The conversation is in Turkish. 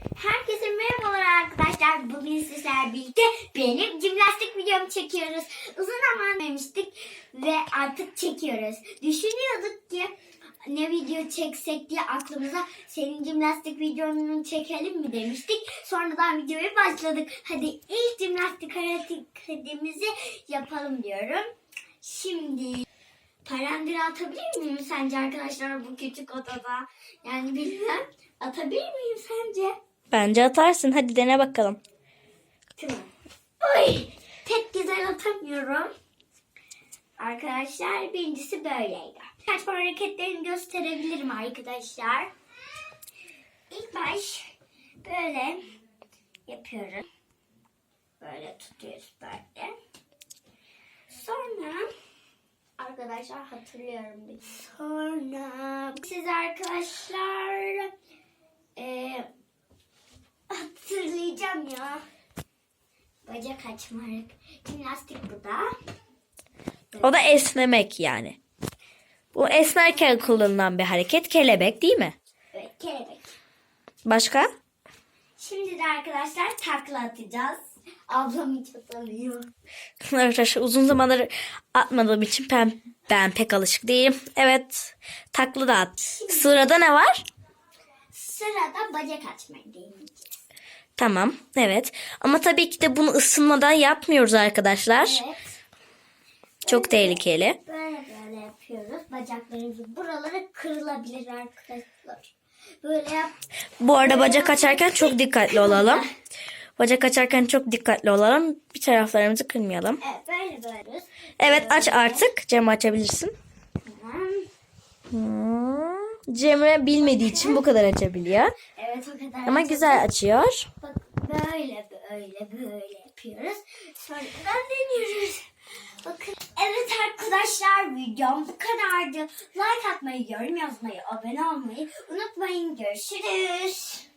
Herkese merhabalar arkadaşlar. Bugün sizlerle birlikte benim jimnastik videomu çekiyoruz. Uzun zaman demiştik ve artık çekiyoruz. Düşünüyorduk ki ne video çeksek diye aklımıza senin jimnastik videonu çekelim mi demiştik. Sonradan videoya başladık. Hadi ilk jimnastik hareketimizi yapalım diyorum. Şimdi parandiri atabilir miyim sence arkadaşlar bu küçük odada? Yani bilmem. Atabilir miyim sence? Bence atarsın. Hadi dene bakalım. Tamam. Oy! Pek güzel atamıyorum. Arkadaşlar birincisi böyleydi. Kaç hareketlerini gösterebilirim arkadaşlar. İlk baş böyle yapıyorum. Böyle tutuyoruz böyle. Sonra arkadaşlar hatırlıyorum. Sonra siz arkadaşlar Bacak açmak. Jimnastik bu da. O da esnemek yani. Bu esnerken kullanılan bir hareket kelebek değil mi? Evet, kelebek. Başka? Şimdi de arkadaşlar takla atacağız. Ablam hiç atamıyor. Arkadaşlar uzun zamandır atmadığım için ben, ben pek alışık değilim. Evet takla da at. Sırada ne var? Sırada bacak açmayı deneyeceğiz. Tamam evet. Ama tabii ki de bunu ısınmadan yapmıyoruz arkadaşlar. Evet. Çok tehlikeli. Böyle böyle yapıyoruz. Bacaklarımızın buraları kırılabilir arkadaşlar. Böyle yap. Bu arada bacak açarken çok dikkatli olalım. Bacak açarken çok dikkatli olalım. Bir taraflarımızı kırmayalım. Evet böyle böyle. Evet aç artık. Cem açabilirsin. Tamam. Hmm. Cemre bilmediği için bu kadar açabiliyor. Evet o kadar. Ama güzel açıyor. Bak böyle böyle böyle yapıyoruz. Sonra deniyoruz. Bakın. Evet arkadaşlar videom bu kadardı. Like atmayı, yorum yazmayı, abone olmayı unutmayın. Görüşürüz.